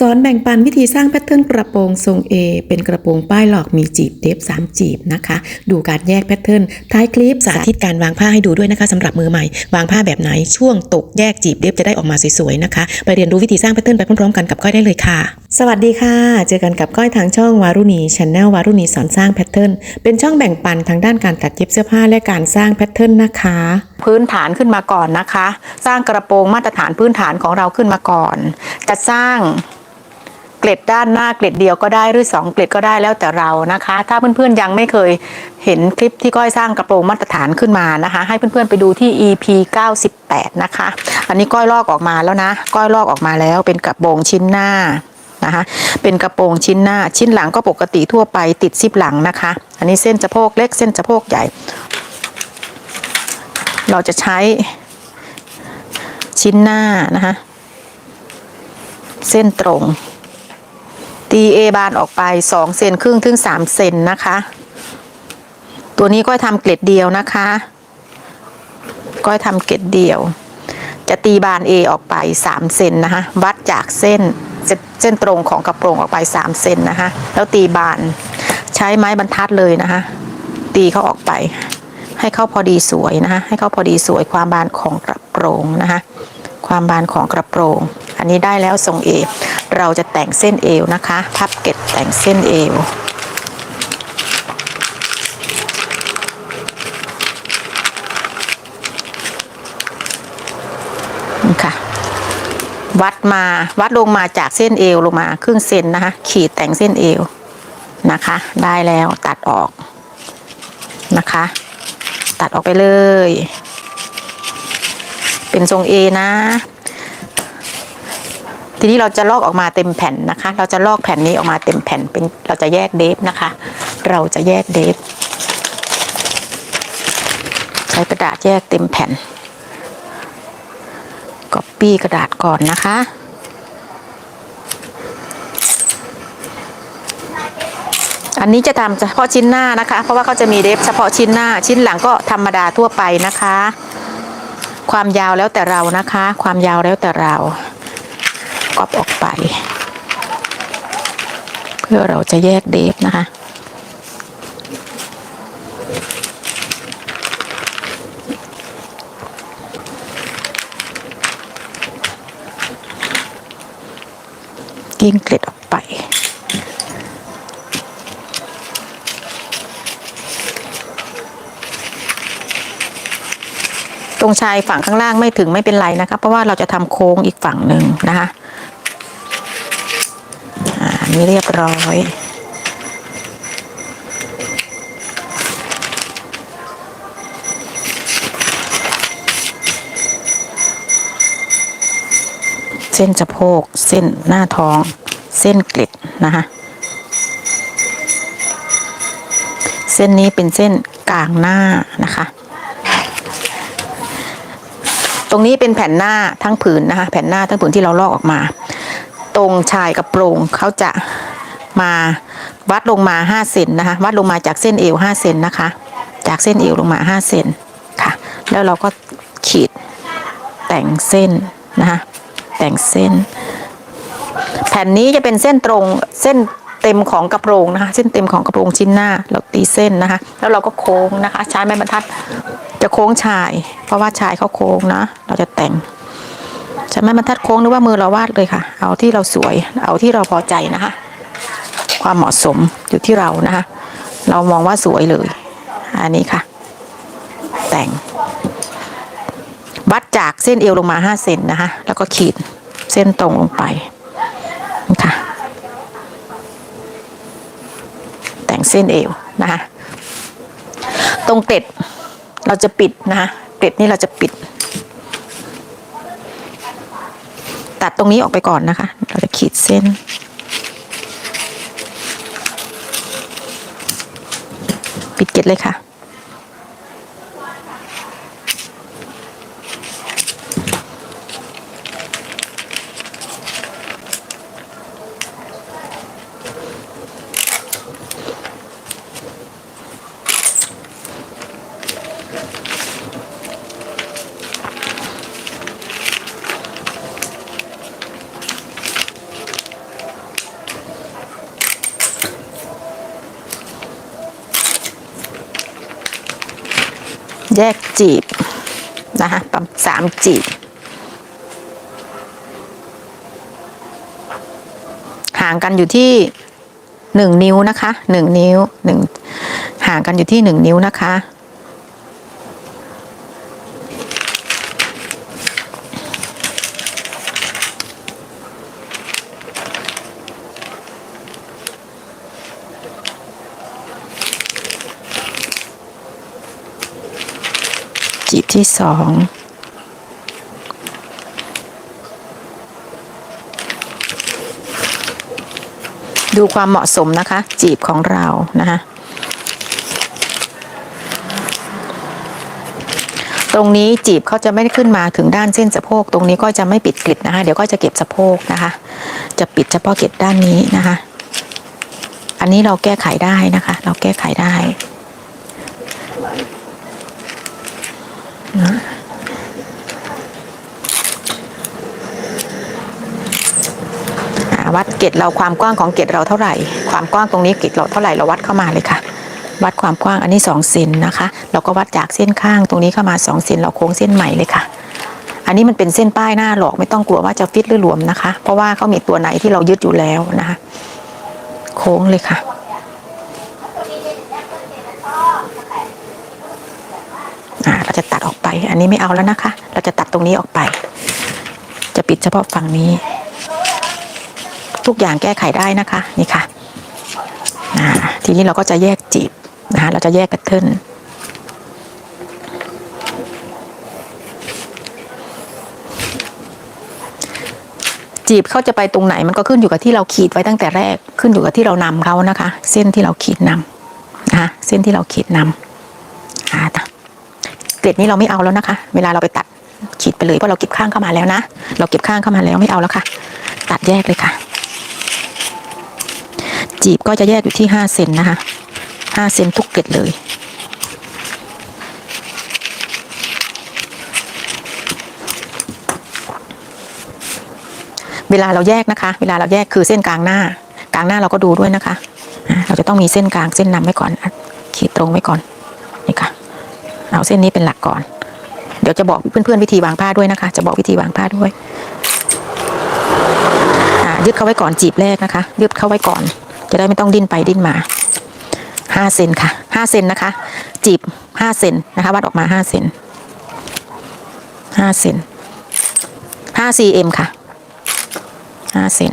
สอนแบ่งปันวิธีสร้างแพทเทิร์นกระโปรงทรง A เป็นกระโปรงป้ายหลอกมีจีบเดฟ3จีบนะคะ ดูการแยกแพทเทิร์นท้ายคลิปสาธิตการวางผ้าให้ดูด้วยนะคะสำหรับมือใหม่ วางผ้าแบบไหนช่วงตกแยกจีบเดฟจะได้ออกมาสวยๆนะคะ ไปเรียนรู้วิธีสร้างแพทเทิร์นไปพร้อมๆกันกับก้อยได้เลยค่ะ สวัสดีค่ะ เจอกันกับก้อยทางช่องวารุณีช n แนลวารุณีสอนสร้างแพทเทิร์นเป็นช่องแบ่งปันทางด้านการตัดเย็บเสื้อผ้าและการสร้างแพทเทิร์นนะคะ พื้นฐานขึ้นมาก่อนนะคะ สร้างกระโปรงมาตรฐานพื้นฐานของเราขึ้นมาก่อนจะสร้าง เกล็ดด้านหน้าเกล็ดเดียวก็ได้หรือสองเกล็ดก็ได้แล้วแต่เรานะคะ ถ้าเพื่อนๆยังไม่เคยเห็นคลิปที่ก้อยสร้างกระโปรงมาตรฐานขึ้นมานะคะ ให้เพื่อนๆไปดูที่ EP 98 นะคะ อันนี้ก้อยลอกออกมาแล้วนะ ก้อยลอกออกมาแล้วเป็นกระโปรงชิ้นหน้านะคะเป็นกระโปรงชิ้นหน้าชิ้นหลังก็ปกติทั่วไปติดซิปหลังนะคะ อันนี้เส้นสะโพกเล็กเส้นสะโพกใหญ่ เราจะใช้ชิ้นหน้านะคะเส้นตรง ตีเอบานออกไป2เซนครึ่งถึง3เซนนะคะ ตัวนี้ก้อยทำเกล็ดเดียวนะคะก้อยทำเกล็ดเดียว จะตีบาน A ออกไป 3 เซนนะคะ วัดจากเส้นเส้นตรงของกระโปรงออกไป 3 เซนนะคะ แล้วตีบานใช้ไม้บรรทัดเลยนะคะ ตีเขาออกไป ให้เข้าพอดีสวยนะคะ ให้เข้าพอดีสวยความบานของกระโปรงนะคะ ความบานของกระโปรง อันนี้ได้แล้วทรงเอวเราจะแต่งเส้นเอวนะคะ พับเก็ตแต่งเส้นเอวนี่ค่ะ วัดมาวัดลงมาจากเส้นเอวลงมาครึ่งเซนนะคะ ขีดแต่งเส้นเอวนะคะ ได้แล้วตัดออกนะคะ ตัดออกไปเลย เป็นทรงเอนะ ทีนี้เราจะลอกออกมาเต็มแผ่นนะคะ เราจะลอกแผ่นนี้ออกมาเต็มแผ่นเป็นเราจะแยกเดฟนะคะ เราจะแยกเดฟใช้กระดาษแยกเต็มแผ่นก๊อปปี้กระดาษก่อนนะคะอันนี้จะทำเฉพาะชิ้นหน้านะคะ เพราะว่าเขาจะมีเดฟเฉพาะชิ้นหน้า ชิ้นหลังก็ธรรมดาทั่วไปนะคะ ความยาวแล้วแต่เรานะคะ ความยาวแล้วแต่เรา กอปออกไป เพื่อเราจะแยกเดฟนะคะกิ้งเกล็ดออกไปตรงชายฝั่งข้างล่างไม่ถึงไม่เป็นไรนะคะ เพราะว่าเราจะทำโค้งอีกฝั่งหนึ่งนะคะานี่เรียบร้อย เส้นสะโพก เส้นหน้าท้อง เส้นเกล็ดนะคะเส้นนี้เป็นเส้นกลางหน้านะคะ ตรงนี้เป็นแผ่นหน้าทั้งผืนนะคะ แผ่นหน้าทั้งผืนที่เราลอกออกมา ตรงชายกับโปรงเขาจะมาวัดลงมา5เซนนะคะ วัดลงมาจากเส้นเอว5เซนนะคะ จากเส้นเอวลงมา5เซนค่ะ แล้วเราก็ขีดแต่งเส้นนะคะแต่งเส้น แผ่นนี้จะเป็นเส้นตรงเส้นเต็มของกระโปรงนะคะ เส้นเต็มของกระโปรงชิ้นหน้าเราตีเส้นนะคะ แล้วเราก็โค้งนะคะ ใช้ไม้บรรทัดจะโค้งชาย เพราะว่าชายเขาโค้งนะ เราจะแต่ง ใช้ไม้บรรทัดโค้งหรือว่ามือเราวาดเลยค่ะ เอาที่เราสวย เอาที่เราพอใจนะคะ ความเหมาะสมอยู่ที่เรานะคะ เรามองว่าสวยเลย อันนี้ค่ะ แต่ง วัดจากเส้นเอวลงมา5เซนนะคะ แล้วก็ขีดเส้นตรงลงไปนี่ค่ะ แต่งเส้นเอวนะคะ ตรงเกล็ดเราจะปิดนะคะเกล็ดนี่เราจะปิด ตัดตรงนี้ออกไปก่อนนะคะ เราจะขีดเส้น ปิดเกล็ดเลยค่ะ จีบนะคะประมาณสามจีบ ห่างกันอยู่ที่หนึ่งนิ้วนะคะหนึ่งนิ้วหนึ่งห่างกันอยู่ที่หนึ่งนิ้วนะคะ จีบที่สองดูความเหมาะสมนะคะ จีบของเรานะคะตรงนี้จีบเขาจะไม่ได้ขึ้นมาถึงด้านเส้นสะโพก ตรงนี้ก็จะไม่ปิดกลิดนะคะ เดี๋ยวก็จะเก็บสะโพกนะคะ จะปิดเฉพาะเก็บด้านนี้นะคะ อันนี้เราแก้ไขได้นะคะ เราแก้ไขได้ อ่า วัดเกตเราความกว้างของเกตเราเท่าไหร่ ความกว้างตรงนี้เกตเราเท่าไหร่เราวัดเข้ามาเลยค่ะ วัดความกว้างอันนี้2เซนนะคะ เราก็วัดจากเส้นข้างตรงนี้เข้ามา2เซนเราโค้งเส้นใหม่เลยค่ะ อันนี้มันเป็นเส้นป้ายหน้าหลอกไม่ต้องกลัวว่าจะฟิตหรือหลวมนะคะ เพราะว่าเขามีตัวไหนที่เรายึดอยู่แล้วนะคะ โค้งเลยค่ะ อ่า เราจะตัดออกไป อันนี้ไม่เอาแล้วนะคะ เราจะตัดตรงนี้ออกไป จะปิดเฉพาะฝั่งนี้ ทุกอย่างแก้ไขได้นะคะนี่ค่ะทีนี้เราก็จะแยกจีบนะคะเราจะแยกกระเทินจีบเขาจะไปตรงไหนมันก็ขึ้นอยู่กับที่เราขีดไว้ตั้งแต่แรกขึ้นอยู่กับที่เรานำเขานะคะ เส้นที่เราขีดนำนะคะเส้นที่เราขีดนำอ่าตะ เกล็ดนี้เราไม่เอาแล้วนะคะ เวลาเราไปตัดขีดไปเลยเพราะเราเก็บข้างเข้ามาแล้วนะ เราเก็บข้างเข้ามาแล้วไม่เอาแล้วค่ะ ตัดแยกเลยค่ะ จีบก็จะแยกอยู่ที่ห้าเซนนะคะห้าเซนทุกเกล็ดเลยเวลาเราแยกนะคะ เวลาเราแยกคือเส้นกลางหน้า กลางหน้าเราก็ดูด้วยนะคะ เราจะต้องมีเส้นกลางเส้นนำไว้ก่อนขีดตรงไว้ก่อน เอาเส้นนี้เป็นหลักก่อน เดี๋ยวจะบอกเพื่อนๆวิธีวางผ้าด้วยนะคะ จะบอกวิธีวางผ้าด้วยยึดเข้าไว้ก่อนจีบแรกนะคะ ยึดเข้าไว้ก่อน จะได้ไม่ต้องดิ้นไปดิ้นมาห้าเซนค่ะห้าเซนนะคะ จีบห้าเซนนะคะ วัดออกมาห้าเซนห้าเซนห้าซีเอ็มค่ะห้าเซน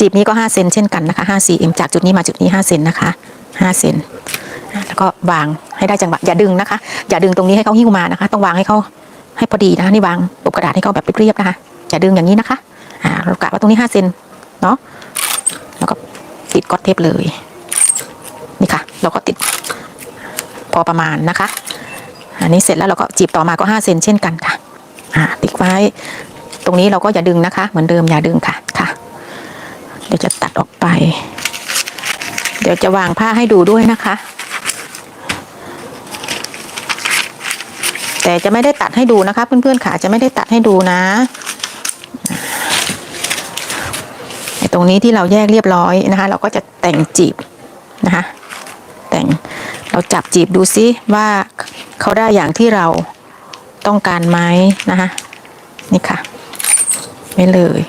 จีบนี้ก็ห้าเซนเช่นกันนะคะห้าซีเอ็มจากจุดนี้มาจุดนี้ห้าเซนนะคะห้าเซนแล้วก็วางให้ได้จังหวะอย่าดึงนะคะ อย่าดึงตรงนี้ให้เขาหิ้วมานะคะ ต้องวางให้เขาให้พอดีนะคะนี่วางปกกระดาษให้เขาแบบเรียบๆนะคะอย่าดึงอย่างนี้นะคะอ่าเรากะว่าตรงนี้ห้าเซนเนาะแล้วก็ติดก๊อตเทปเลยนี่ค่ะ เราก็ติดพอประมาณนะคะ อันนี้เสร็จแล้วเราก็จีบต่อมาก็ห้าเซนเช่นกันค่ะอ่าติดไว้ ตรงนี้เราก็อย่าดึงนะคะ เหมือนเดิมอย่าดึงค่ะ จะตัดออกไป เดี๋ยวจะวางผ้าให้ดูด้วยนะคะ แต่จะไม่ได้ตัดให้ดูนะคะ เพื่อนๆค่ะจะไม่ได้ตัดให้ดูนะตรงนี้ที่เราแยกเรียบร้อยนะคะ เราก็จะแต่งจีบนะคะ แต่งเราจับจีบดูซิว่าเขาได้อย่างที่เราต้องการไหมนะคะ นี่ค่ะ ไม่เลย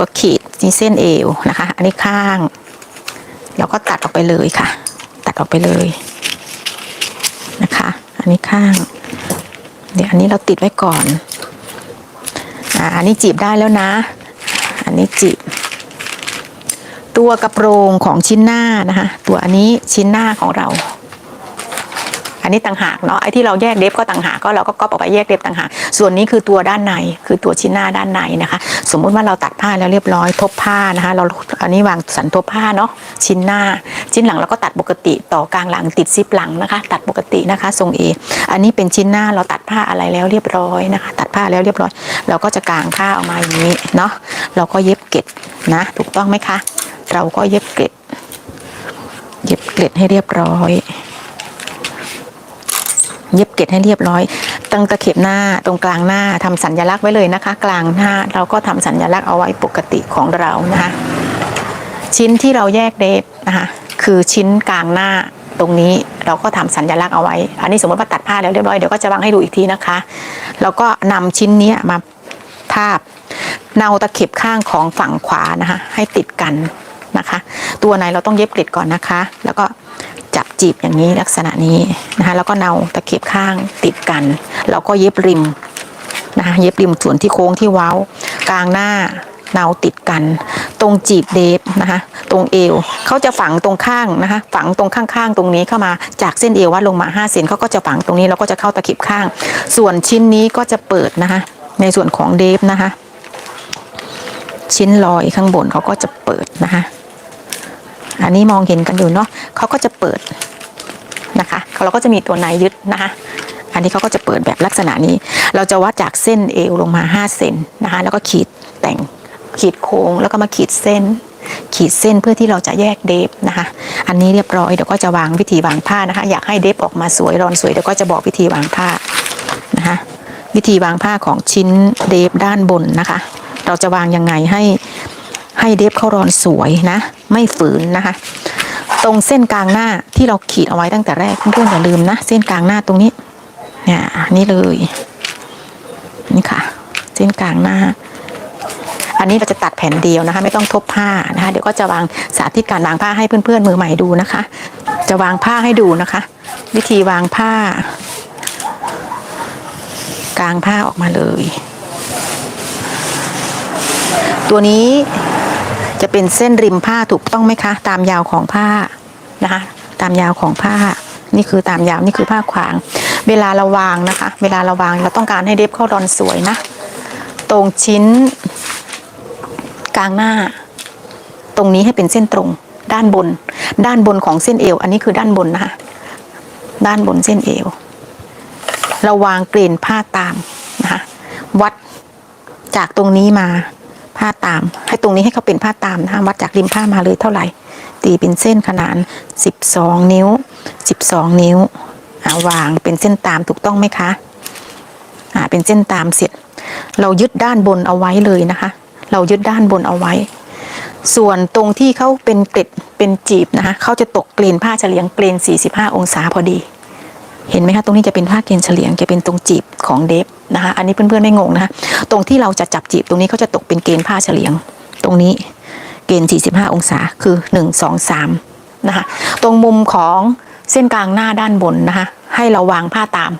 ก็ขีดที่เส้นเอวนะคะ อันนี้ข้าง แล้วก็ตัดออกไปเลยค่ะ ตัดออกไปเลยนะคะ อันนี้ข้าง เดี๋ยวอันนี้เราติดไว้ก่อนอ่าอันนี้จีบได้แล้วนะ อันนี้จีบ ตัวกระโปรงของชิ้นหน้านะคะ ตัวอันนี้ชิ้นหน้าของเรา นนนี้ต่างหากเนาะไอ้ที่เราแยกเดฟก็ต่างหากก็เราก็ก๊อปออกไปแยกเดฟต่างหากส่วนนี้คือตัวด้านในคือตัวชิ้นหน้าด้านในนะคะ สมมุติว่าเราตัดผ้าแล้วเรียบร้อยทบผ้านะคะเราอันนี้วางสันทบผ้าเนาะชิ้นหน้า ชิ้นหลังเราก็ตัดปกติต่อกลางหลังติดซิปหลังนะคะ ตัดปกตินะคะทรงเออันนี้เป็นชิ้นหน้าเราตัดผ้าอะไรแล้วเรียบร้อยนะคะ ตัดผ้าแล้วเรียบร้อย เราก็จะกางผ้าออกมาอย่างนี้เนาะเราก็เย็บเกล็ดนะถูกต้องไหมคะ เราก็เย็บเกล็ด เย็บเกล็ดให้เรียบร้อย กล็ดให้เรียบร้อยตั้งตะเข็บหน้าตรงกลางหน้าทำสัญลักษณ์ไว้เลยนะคะ กลางหน้าเราก็ทำสัญลักษณ์เอาไว้ปกติของเรานะคะชิ้นที่เราแยกเดฟนะคะคือชิ้นกลางหน้าตรงนี้เราก็ทำสัญลักษณ์เอาไว้ อันนี้สมมติว่าตัดผ้าแล้วเรียบร้อยเดี๋ยวก็จะวางให้ดูอีกทีนะคะแล้วก็นำชิ้นนี้มาทาบเนาตะเข็บข้างของฝั่งขวานะคะให้ติดกันนะคะ ตัวไหนเราต้องเย็บกล็ดก่อนนะคะ แล้วก็ จับจีบอย่างนี้ลักษณะนี้นะคะแล้วก็เนาตะเข็บข้างติดกันแล้วก็เย็บริมนะคะเย็บริมส่วนที่โค้งที่เว้ากลางหน้าเนาติดกัน ตรงจีบเดฟนะคะตรงเอวเขาจะฝังตรงข้างนะคะฝังตรงข้างๆ ตรงนี้เข้ามาจากเส้นเอววัดลงมา5เซนเขาก็จะฝังตรงนี้แล้วก็จะเข้าตะเข็บข้าง ส่วนชิ้นนี้ก็จะเปิดนะคะในส่วนของเดฟนะคะชิ้นลอยข้างบนเขาก็จะเปิดนะคะ อันนี้มองเห็นกันอยู่เนาะเขาก็จะเปิดนะคะเราก็จะมีตัวในยึดนะคะ อันนี้เขาก็จะเปิดแบบลักษณะนี้ เราจะวัดจากเส้นเอวลงมา 5 เซนนะคะ แล้วก็ขีดแต่งขีดโค้งแล้วก็มาขีดเส้น ขีดเส้นเพื่อที่เราจะแยกเดฟนะคะ อันนี้เรียบร้อยเดี๋ยวก็จะวางวิธีวางผ้านะคะ อยากให้เดฟออกมาสวยรอนสวยเดี๋ยวก็จะบอกวิธีวางผ้านะคะวิธีวางผ้าของชิ้นเดฟด้านบนนะคะ เราจะวางยังไงให้ ให้เดฟเขารอนสวยนะ ไม่ฝืนนะคะ ตรงเส้นกลางหน้าที่เราขีดเอาไว้ตั้งแต่แรกเพื่อนๆอย่าลืมนะ เส้นกลางหน้าตรงนี้เนี่ยนี่เลยนี่ค่ะ เส้นกลางหน้า อันนี้เราจะตัดแผ่นเดียวนะคะ ไม่ต้องทบผ้านะคะเดี๋ยวก็จะวางสาธิตการวางผ้าให้เพื่อนๆมือใหม่ดูนะคะ จะวางผ้าให้ดูนะคะ วิธีวางผ้า กลางผ้าออกมาเลย ตัวนี้ จะเป็นเส้นริมผ้าถูกต้องไหมคะ ตามยาวของผ้านะคะ ตามยาวของผ้า นี่คือตามยาวนี่คือผ้าขวาง เวลาเราวางนะคะ เวลาเราวางเราต้องการให้เดฟเข้ารอนสวยนะ ตรงชิ้น กลางหน้า ตรงนี้ให้เป็นเส้นตรง ด้านบน ด้านบนของเส้นเอว อันนี้คือด้านบนนะคะ ด้านบนเส้นเอวเราวางเกรนผ้าตามนะคะวัดจากตรงนี้มา ผ้าตาม ให้ตรงนี้ให้เขาเป็นผ้าตามนะคะวัดจากริมผ้ามาเลยเท่าไหร่ ตีเป็นเส้นขนาด12 นิ้ว 12 นิ้วาวางเป็นเส้นตามถูกต้องไหมคะอ่าเป็นเส้นตามเสร็จ เรายึดด้านบนเอาไว้เลยนะคะ เรายึดด้านบนเอาไว้ ส่วนตรงที่เขาเป็นเกล็ดเป็นจีบนะคะเขาจะตกเกรนผ้าเฉลียงเกรน45 องศาพอดี เห็นไหมคะตรงนี้จะเป็นผ้าเกณฑ์เฉลียงจะเป็นตรงจีบของเดฟ นะคะอันนี้เพื่อนๆไม่งงนะคะตรงที่เราจะจับจีบตรงนี้เขาจะตกเป็นเกณฑ์ผ้าเฉลียง ตรงนี้เกณฑ์ 45 องศาคือ 1 2 3นะคะตรงมุมของเส้นกลางหน้าด้านบนนะคะให้เราวางผ้าตาม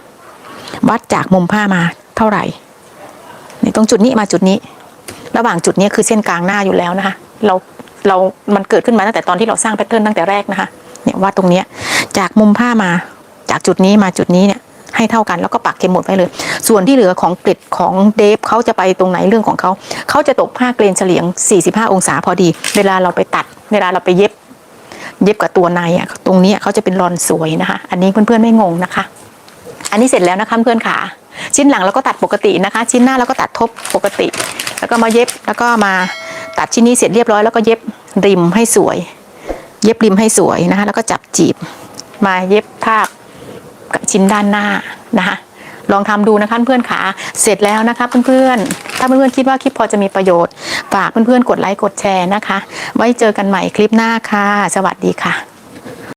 วัดจากมุมผ้ามาเท่าไหร่ในตรงจุดนี้มาจุดนี้ ระหว่างจุดนี้คือเส้นกลางหน้าอยู่แล้วนะคะเราเรา มันเกิดขึ้นมาตั้งแต่ตอนที่เราสร้างแพทเทิร์นตั้งแต่แรกนะคะ เนี่ยวัดตรงเนี้ยจากมุมผ้ามา จากจุดนี้มาจุดนี้เนี่ย ให้เท่ากันแล้วก็ปักเข็มหมดไว้เลย ส่วนที่เหลือของเกล็ดของเดฟเขาจะไปตรงไหนเรื่องของเขาเขาจะตกผ้าเกรนเฉลียง 45 องศาพอดี เวลาเราไปตัด เวลาเราไปเย็บ เย็บกับตัวในอะตรงนี้เขาจะเป็นรอนสวยนะคะ อันนี้เพื่อนๆไม่งงนะคะ อันนี้เสร็จแล้วนะคะเพื่อนขาชิ้นหลังเราก็ตัดปกตินะคะ ชิ้นหน้าเราก็ตัดทบปกติ แล้วก็มาเย็บแล้วก็มาตัดชิ้นนี้เสร็จเรียบร้อยแล้วก็เย็บริมให้สวย เย็บริมให้สวยนะคะ แล้วก็จับจีบมาเย็บภาพ กับชิ้นด้านหน้านะคะลองทำดูนะคะเพื่อนขาเสร็จแล้วนะคะเพื่อนๆ ถ้าเพื่อนๆคิดว่าคลิปพอจะมีประโยชน์ ฝากเพื่อนๆกดไลค์กดแชร์นะคะ ไว้เจอกันใหม่คลิปหน้าค่ะ สวัสดีค่ะ